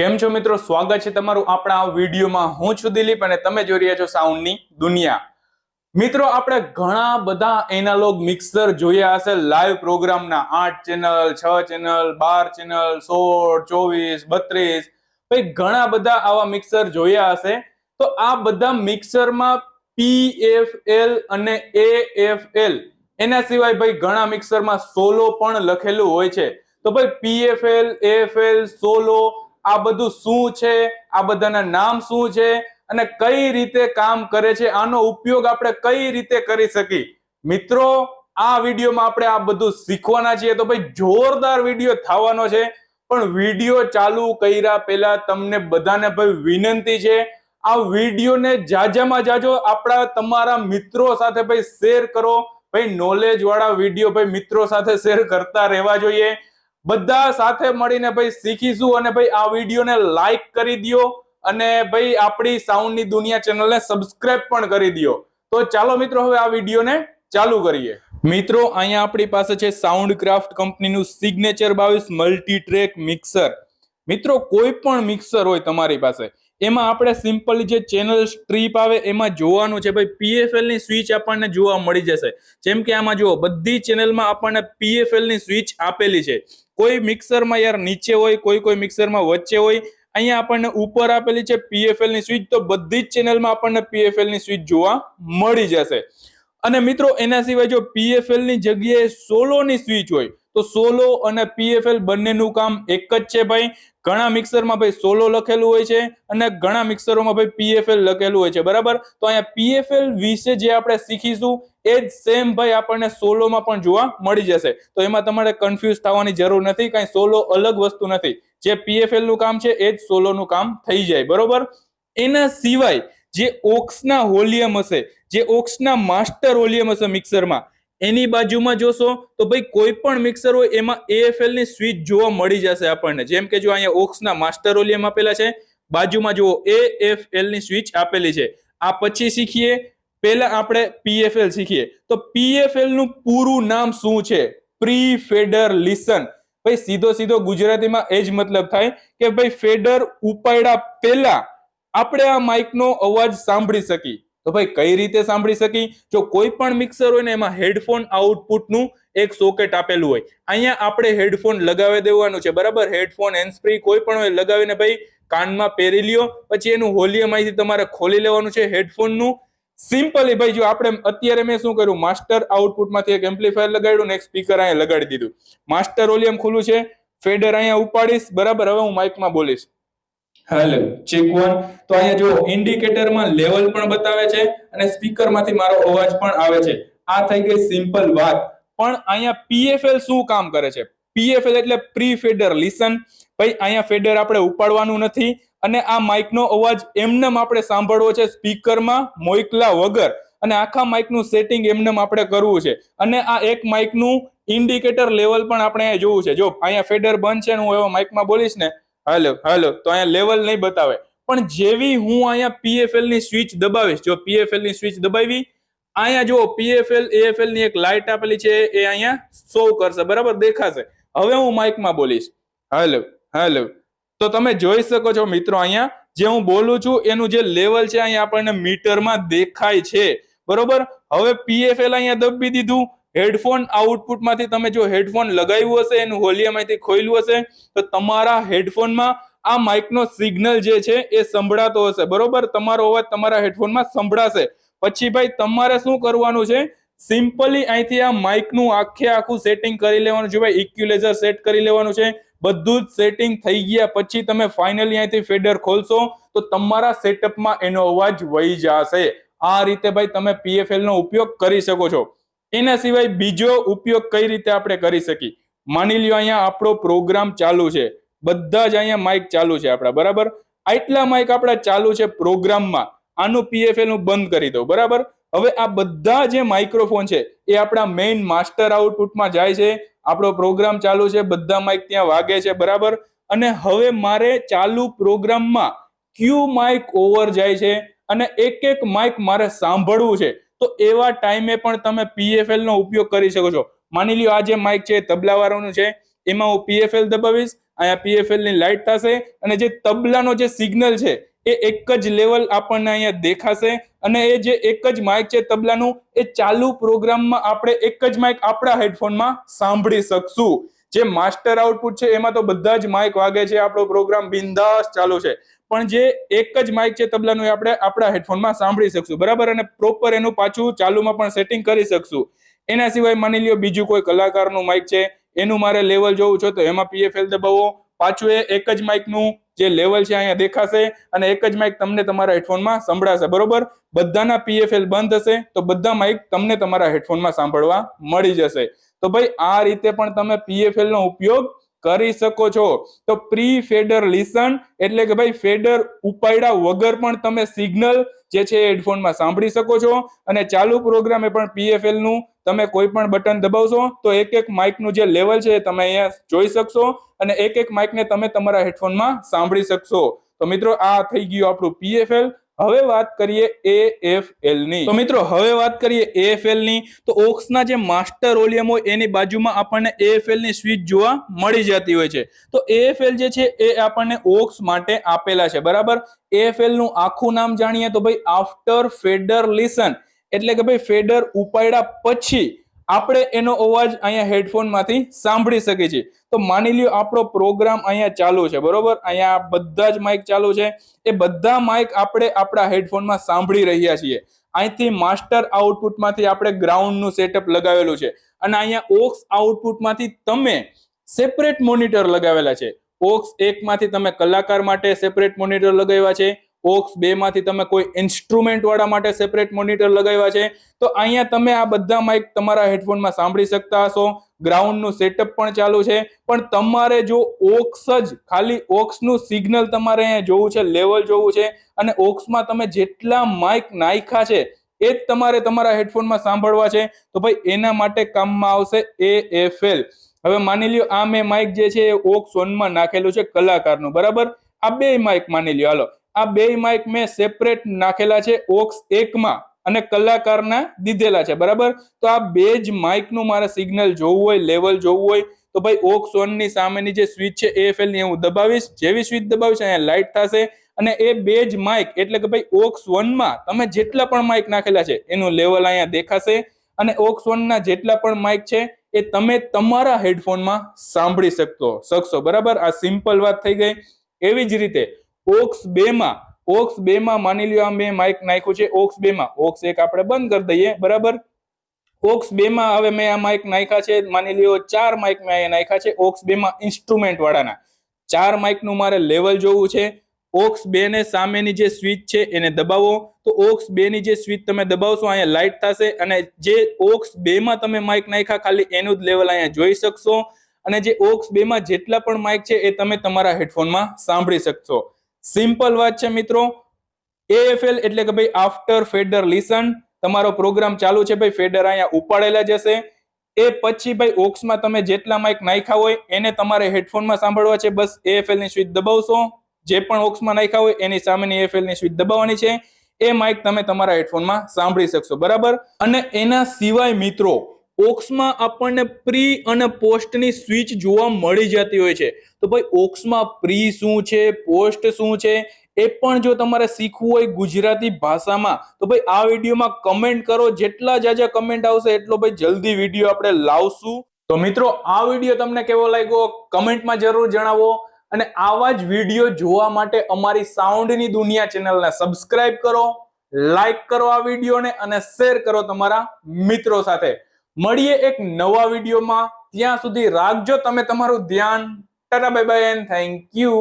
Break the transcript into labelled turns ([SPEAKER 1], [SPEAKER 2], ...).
[SPEAKER 1] કેમ છો મિત્રો? સ્વાગત છે તમારું આપણા વિડીયોમાં. હું છું દિલીપ અને તમે જોઈ રહ્યા છો સાઉન્ડની દુનિયા. મિત્રો, આપણે ઘણા બધા એનાલોગ મિક્સર જોયા હશે. લાઈવ પ્રોગ્રામના આઠ ચેનલ, છ ચેનલ, બાર ચેનલ, સોળ, ચોવીસ, બત્રીસ. ભાઈ, ઘણા બધા આવા મિક્સર જોયા હશે. તો આ બધા મિક્સરમાં પીએફએલ અને એ એફ એલ. એના સિવાય ભાઈ, ઘણા મિક્સરમાં સોલો પણ લખેલું હોય છે. તો ભાઈ પીએફએલ એલ, સોલો આ બધું શું છે? આ બધાના નામ શું છે? અને કઈ રીતે કામ કરે છે? આનો ઉપયોગ આપણે કઈ રીતે કરી શકી મિત્રો, આ વિડીયોમાં આપણે આ બધું શીખવાના છીએ. તો ભાઈ, જોરદાર વીડિયો થવાનો છે. પણ વીડિયો ચાલુ કર્યા પહેલા તમને બધાને ભાઈ વિનંતી છે, આ વિડીયોને જાજામાં જાજો. આપણા તમારા મિત્રો સાથે ભાઈ શેર કરો. ભાઈ નોલેજ વાળા વીડિયો ભાઈ મિત્રો સાથે શેર કરતા રહેવા જોઈએ. બધા સાથે મળીને ભાઈ શીખીશું અને ભાઈ આ વિડીયોને લાઈક કરી દો અને ભાઈ આપણી સાઉન્ડની દુનિયા ચેનલને સબસ્ક્રાઇબ પણ કરી દો તો ચાલો મિત્રો હવે આ વિડીયોને ચાલુ કરીએ. મિત્રો, અહીંયા આપણી પાસે છે સાઉન્ડ ક્રાફ્ટ કંપનીનું સિગ્નેચર બાવીસ મલ્ટી ટ્રેક મિક્સર મિત્રો, કોઈ પણ મિક્સર હોય તમારી પાસે એમાં આપણે સિમ્પલી જે ચેનલ સ્ટ્રીપ આવે એમાં જોવાનું છે. ભાઈ પીએફએલની સ્વિચ આપણને જોવા મળી જશે. જેમ કે આમાં જુઓ, બધી ચેનલમાં આપણને પીએફએલની સ્વિચ આપેલી છે. કોઈ મિક્સરમાં યાર નીચે હોય, કોઈ કોઈ મિક્સરમાં વચ્ચે હોય, અહીંયા આપણને ઉપર આપેલી છે પીએફએલની સ્વિચ તો બધી જ ચેનલમાં આપણને પીએફએલની સ્વિચ જોવા મળી જશે. અને મિત્રો, એના સિવાય જો પીએફએલની જગ્યાએ સોલોની સ્વિચ હોય તો સોલો અને પીએફએલ બંનેનું કામ એક જ છે ભાઈ. ઘણા મિક્સરમાં ભાઈ સોલો લખેલું હોય છે અને ઘણા મિક્સરોમાં ભાઈ પીએફએલ લખેલું હોય છે. બરાબર? તો અહીંયા પીએફએલ વિશે જે આપણે શીખીશું એ જ સેમ ભાઈ આપણને સોલોમાં પણ જોવા મળી જશે. તો એમાં તમારે કન્ફ્યુઝ થવાની જરૂર નથી, કાંઈ સોલો અલગ વસ્તુ નથી. જે પીએફએલનું કામ છે એ જ સોલોનું કામ થઈ જાય. બરોબર? એના સિવાય જે ઓક્સના હોલિયમ હશે, જે ઓક્સના માસ્ટર હોલિયમ હશે મિક્સરમાં એની બાજુમાં જોશો તો ભાઈ કોઈ પણ મિક્સર હોય એમાં એએફએલની સ્વિચ જોવા મળી જશે આપણને. જેમ કે જો અહીંયા ઓક્સના માસ્ટર ઓલિયમ આપેલા છે, બાજુમાં જુઓ એએફએલની સ્વિચ આપેલી છે. આ પછી શીખીએ, પહેલા આપણે પીએફએલ શીખીએ. તો પીએફએલનું પૂરું નામ શું છે? પ્રી ફેડર લિસન ભાઈ સીધો સીધો ગુજરાતીમાં એ જ મતલબ થાય કે ભાઈ ફેડર ઉપાડ્યા પહેલા આપણે આ માઇકનો અવાજ સાંભળી શકી તો ભાઈ કઈ રીતે સાંભળી શકી? જો કોઈ પણ મિક્સર હોય ને એમાં હેડફોન આઉટપુટનું એક સોકેટ આપેલું હોય, અહીંયા આપણે હેડફોન લગાવી દેવાનું છે, બરાબર? હેડફોન હેન્ડસ્પ્રી કોઈ પણ હોય, લગાવીને ભાઈ કાનમાં પહેરી લ્યો, પછી એનું હોલિયમ અહીંથી તમારે ખોલી લેવાનું છે હેડફોનનું સિમ્પલી ભાઈ, જો આપણે અત્યારે મેં શું કર્યું? માસ્ટર આઉટપુટમાંથી એક એમ્પ્લીફાયર લગાડ્યું ને એક સ્પીકર અહીંયા લગાડી દીધું. માસ્ટર હોલિયમ ખુલ્લું છે. ફેડર અહીંયા ઉપાડીશ, બરાબર? હવે હું માઇકમાં બોલીશ. હેલો ચેક વન તો અહીંયા જો ઇન્ડિકેટરમાં લેવલ પણ બતાવે છે અને સ્પીકરમાંથી મારો અવાજ પણ આવે છે. આ થઈ ગઈ સિમ્પલ વાત. પણ અહીંયા પીએફએલ શું કામ કરે છે? પીએફએલ એટલે પ્રી ફેડર લિસન ભાઈ, અહીંયા ફેડર આપણે ઉપાડવાનું નથી અને આ માઇકનો અવાજ એમનેમ આપણે સાંભળવો છે સ્પીકરમાં મોઇકલા વગર. અને આખા માઇકનું સેટિંગ એમનેમ આપણે કરવું છે. અને આ એક માઇકનું ઇન્ડિકેટર લેવલ પણ આપણે અહીંયા જોવું છે. જો, અહીંયા ફેડર બંધ છે હું એવા માઇકમાં બોલીશ ને હાલો હાલો, તો અહીંયા લેવલ નહીં બતાવે. પણ જેવી હું અહીંયા પીએફએલની સ્વિચ દબાવીશ, જો પીએફએલની સ્વિચ દબાવી, અહીંયા જો પીએફએલ એએફએલની એક લાઇટ આપેલી છે, એ અહીંયા શો કરશે, બરાબર? દેખાશે. હવે હું માઇકમાં બોલીશ. હાલો હાલો. તો તમે જોઈ શકો છો મિત્રો અહીંયા, જે હું બોલું છું, એનું જે લેવલ છે, અહીંયા આપણને મીટરમાં દેખાય છે. બરોબર? હવે પીએફએલ અહીંયા દબી દીધું. હેડફોન આઉટપુટમાંથી તમે જો હેડફોન લગાવ્યું હશે, એનું હોલિયમ અહીંથી ખોલ્યું હશે, તો તમારા હેડફોનમાં આ માઇકનો સિગ્નલ જે છે એ સંભળાતો હશે. બરોબર? તમારો અવાજ તમારા હેડફોનમાં સંભળાશે. પછી ભાઈ, તમારે શું કરવાનું છે? સિમ્પલી અહીંથી આ માઇકનું આખે આખું સેટિંગ કરી લેવાનું છે ભાઈ. ઇક્યુલેઝર સેટ કરી લેવાનું છે. બધું જ સેટિંગ થઈ ગયા પછી તમે ફાઇનલી અહીંથી ફેડર ખોલશો, તો તમારા સેટઅપમાં એનો અવાજ વહી જશે. આ રીતે ભાઈ તમે પીએફએલ નો ઉપયોગ કરી શકો છો. એના સિવાય બીજો ઉપયોગ કઈ રીતે આપણે કરી શકીએ? માની લ્યો અહીંયા આપણો પ્રોગ્રામ ચાલુ છે. બધા જ અહીંયા માઇક ચાલુ છે આપણા, બરાબર? આટલા માઇક આપણા ચાલુ છે પ્રોગ્રામમાં આનું પીએફએલનું બંધ કરી દો બરાબર? હવે આ બધા જે માઇક્રોફોન છે એ આપણા મેઇન માસ્ટર આઉટપુટમાં જાય છે. આપણો પ્રોગ્રામ ચાલુ છે, બધા માઇક ત્યાં વાગે છે, બરાબર? અને હવે મારે ચાલુ પ્રોગ્રામમાં ક્યુ માઇક ઓવર જાય છે અને એક એક માઇક મારે સાંભળવું છે. તો એવા ટાઈમે પણ તમે પીએફએલ નો ઉપયોગ કરી શકો છો. માની લ્યો આ જે માઇક છે તબલા વાળાનું છે. એમાં હું પીએફએલ દબાવીશ, અહીંયા પીએફએલની લાઇટ થશે અને જે તબલાનો જે સિગ્નલ છે એ એક જ લેવલ આપણને અહીંયા દેખાશે અને એ જે એક જ માઇક છે તબલાનું એ ચાલુ પ્રોગ્રામમાં આપણે એક જ માઇક આપણા હેડફોનમાં સાંભળી શકશું. જે માસ્ટર આઉટપુટ છે એમાં તો બધા જ માઇક વાગે છે આપણો પ્રોગ્રામ બિંદાસ ચાલુ છે. પણ જે એક જ માઇક છે તબલાનું એ આપણે આપણા હેડફોનમાં સાંભળી શકશું. બરાબર? અને પ્રોપર એનું પાછું ચાલુમાં પણ સેટિંગ કરી શકશું. એના સિવાય માની લ્યો બીજું કોઈ કલાકારનું માઇક છે, એનું મારે લેવલ જોવું છે, તો એમાં પીએફએલ દબાવો. પાછું એ એક જ માઇકનું જે લેવલ છે અહીંયા દેખાશે અને એક જ માઇક તમને તમારા હેડફોનમાં સંભળાશે. બરોબર? બધાના પીએફએલ બંધ હશે, તો બધા માઇક તમને તમારા હેડફોનમાં સાંભળવા મળી જશે. તો ભાઈ, આ રીતે પણ તમે પીએફએલ નો ઉપયોગ કરી શકો છો. તો પ્રી ફેડર લિસન એટલે કે ભાઈ ફેડર ઉપાડ્યા વગર પણ તમે સિગ્નલ જે છે હેડફોનમાં સાંભળી શકો છો. અને ચાલુ પ્રોગ્રામે પણ પીએફએલનું તમે કોઈ પણ બટન દબાવશો તો એક એક માઇકનું જે લેવલ છે તમે અહીંયા જોઈ શકશો અને એક એક માઇકને તમે તમારા હેડફોનમાં સાંભળી શકશો. તો મિત્રો આ થઈ ગયું આપણું પીએફએલ. હવે વાત કરીએ એ એફ એલની. તો મિત્રો, હવે વાત કરીએ એએફએલની. તો ઓક્સના જે માસ્ટર ઓલિયમ હોય, એની બાજુમાં આપણને એ એફ એલની સ્વીચ જોવા મળી જતી હોય છે. તો એ એફ એલ જે છે, એ આપણને ઓક્સ માટે આપેલા છે. બરાબર? એએફએલનું આખું નામ જાણીએ તો ભાઈ આફ્ટર ફેડર લિસન એટલે કે ભાઈ ફેડર ઉપાડ્યા પછી આપણે એનો અવાજ અહીંયા હેડફોનમાંથી સાંભળી શકીએ છીએ. તો માની લ્યો આપણો પ્રોગ્રામ અહીંયા ચાલુ છે, બરોબર? અહીંયા બધા જ માઇક ચાલુ છે. એ બધા માઇક આપણે આપણા હેડફોનમાં સાંભળી રહ્યા છીએ. અહીંથી માસ્ટર આઉટપુટમાંથી આપણે ગ્રાઉન્ડનું સેટઅપ લગાવેલું છે. અને અહીંયા ઓક્સ આઉટપુટમાંથી તમે સેપરેટ મોનિટર લગાવેલા છે. ઓક્સ એકમાંથી તમે કલાકાર માટે સેપરેટ મોનિટર લગાવ્યા છે. ઓક્સ બે માંથી તમે કોઈ ઇન્સ્ટ્રુમેન્ટ વાળા માટે સેપરેટ મોનિટર લગાવ્યા છે, તો અહીંયા તમે આ બધા માઇક તમારા હેડફોનમાં સાંભળી શકતા હશો. ગ્રાઉન્ડનું સેટઅપ પણ ચાલુ છે. પણ તમારે જો ઓક્સ જ, ખાલી ઓક્સનું સિગ્નલ તમારે અહીંયા જોવું છે લેવલ જોવું છે, અને ઓક્સમાં તમે જેટલા માઇક નાખ્યા છે, એ જ તમારે તમારા હેડફોનમાં સાંભળવા છે. તો ભાઈ, એના માટે કામમાં આવશે એ એફ એલ હવે માની લ્યો, આ મેં માઇક જે છે એ ઓક્સ વનમાં નાખેલું છે કલાકારનું, બરાબર? આ બે માઇક માની લ્યો, હાલો. આ બે માઇક મેં સેપરેટ નાખેલા છે, ઓક્સ એકમાં અને કલાકારના દીધેલા છે, બરાબર? તો આ બે જ માઇકનું મારે સિગ્નલ જોવું હોય લેવલ જોવું હોય, તો ભાઈ ઓક્સ વનની સામેની જે સ્વિચ છે એએફએલની, હું દબાવીશ. જેવી સ્વિચ દબાવીશ, અહીંયા લાઇટ થશે. અને એ બે જ માઇક એટલે કે ભાઈ ઓક્સ વનમાં તમે જેટલા પણ માઇક નાખેલા છે, એનું લેવલ અહીંયા દેખાશે. અને ઓક્સ વનના જેટલા પણ માઇક છે, એ તમે તમારા હેડફોનમાં સાંભળી શકતો શકશો, બરાબર? આ સિમ્પલ વાત થઈ ગઈ. એવી જ રીતે ઓક્સ બે માં, ઓક્સ બે માં માની લ્યો આ મેં માઇક નાખ્યું છે, ઓક્સ બે માં, ઓક્સ એક આપણે બંધ કરી દઈએ, બરાબર? ઓક્સ બે માં હવે મેં આ માઇક નાખ્યા છે, માની લ્યો ચાર માઇક મેં અહીંયા નાખ્યા છે, ઓક્સ બે માં ઇન્સ્ટ્રુમેન્ટ વાળાના. ચાર માઇકનું મારે લેવલ જોવું છે, ઓક્સ બે ને સામેની જે સ્વિચ છે એને દબાવો, તો ઓક્સ બે ની જે સ્વિચ તમે દબાવશો અહીંયા લાઇટ થશે અને જે ઓક્સ બે માં તમે માઇક નાખ્યા ખાલી એનું જ લેવલ અહીંયા જોઈ શકશો. અને જે ઓક્સ બે માં જેટલા પણ માઇક છે એ તમે તમારા હેડફોનમાં સાંભળી શકશો. સિમ્પલ વાત છે મિત્રો. એએફએલ એટલે કે ભાઈ આફ્ટર ફેડર લિસન તમારો પ્રોગ્રામ ચાલુ છે ભાઈ ફેડર અહીંયા ઉપાડેલા જશે એ પછી ભાઈ ઓક્સમાં તમે જેટલા માઇક નાખ્યા હોય, એને તમારે હેડફોનમાં સાંભળવા છે. બસ એએફએલની સ્વિચ દબાવશો. જે પણ ઓક્સમાં નાખ્યા હોય, એની સામેની એએફએલની સ્વિચ દબાવવાની છે. એ માઇક તમે તમારા હેડફોનમાં સાંભળી શકશો. બરાબર? અને એના સિવાય મિત્રો ઓક્સમાં આપણને પ્રી અને પોસ્ટની સ્વિચ જોવા મળી જતી હોય છે. તો ભાઈ, ઓક્સમાં પ્રી શું છે, પોસ્ટ શું છે, એ પણ જો તમારે શીખવું હોય ગુજરાતી ભાષામાં, તો ભાઈ, આ વિડીયોમાં કમેન્ટ કરો. જેટલા જાજા કમેન્ટ આવશે, એટલો ભાઈ જલ્દી વીડિયો આપણે લાવશું. તો મિત્રો, આ વીડિયો તમને કેવો લાગ્યો? કમેન્ટમાં જરૂર જણાવો. અને આવા જ વીડિયો જોવા માટે અમારી સાઉન્ડની દુનિયા ચેનલને સબસ્ક્રાઇબ કરો લાઈક કરો આ વિડીયોને અને શેર કરો તમારા મિત્રો સાથે. મળીએ એક નવા વિડીયોમાં. ત્યાં સુધી રાખજો તમે તમારું ધ્યાન. Tata bye bye and thank you